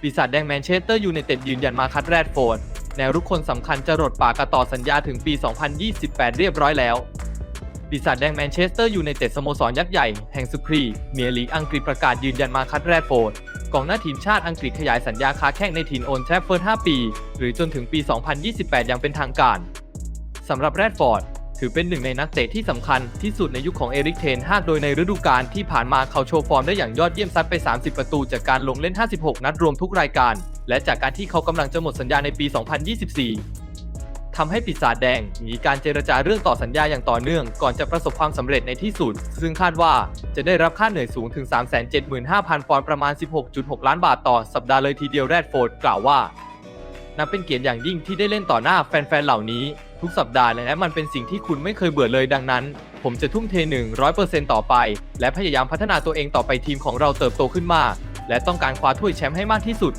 ปีศาจแดงแมนเชสเตอร์ยูไนเต็ดยืนยันมาคัดแรดโฟร์ดแนวรุกคนสำคัญจะรดปากกาต่อสัญญาถึงปี 2028 เรียบร้อยแล้ว ปีศาจแดงแมนเชสเตอร์ยูไนเต็ดสโมสรยักษ์ใหญ่แห่งสุพรีเมียร์ลีกอังกฤษประกาศยืนยันมาคัดแรดโฟร์ดกองหน้าทีมชาติอังกฤษขยายสัญญาค้าแข้งในถิ่นโอนแทฟเฟิร์ด5ปี หรือจนถึงปี 2028 อย่างเป็นทางการสำหรับแรดฟอร์ด ถือเป็นหนึ่งในนักเตะที่สำคัญที่สุดในยุคของเอริกเทนฮากโดยในฤดูกาลที่ผ่านมาเขาโชว์ฟอร์มได้อย่างยอดเยี่ยมซัดไป 30 ประตูจากการลงเล่น 56 นัดรวมทุกรายการ และจากการที่เขากำลังจะหมดสัญญาในปี 2024ทำให้ปีศาจแดงมีการเจรจาเรื่องต่อสัญญาอย่างต่อเนื่อง ก่อนจะประสบความสำเร็จในที่สุด ซึ่งคาดว่าจะได้รับค่าเหนื่อยสูงถึง 375,000 ปอนด์ประมาณ 16.6 ล้านบาทต่อสัปดาห์เลยทีเดียวแรดโฟร์ดกล่าวว่า นับเป็นเกียรติอย่างยิ่งที่ได้เล่นต่อหน้าแฟนๆเหล่านี้ ทุกสัปดาห์และมันเป็นสิ่งที่คุณไม่เคยเบื่อเลยดังนั้น ผมจะทุ่มเท 100%ต่อไป และพยายามพัฒนาตัวเองต่อไปทีมของเราเติบโตขึ้นมาก และต้องการคว้าถ้วยแชมป์ให้มากที่สุด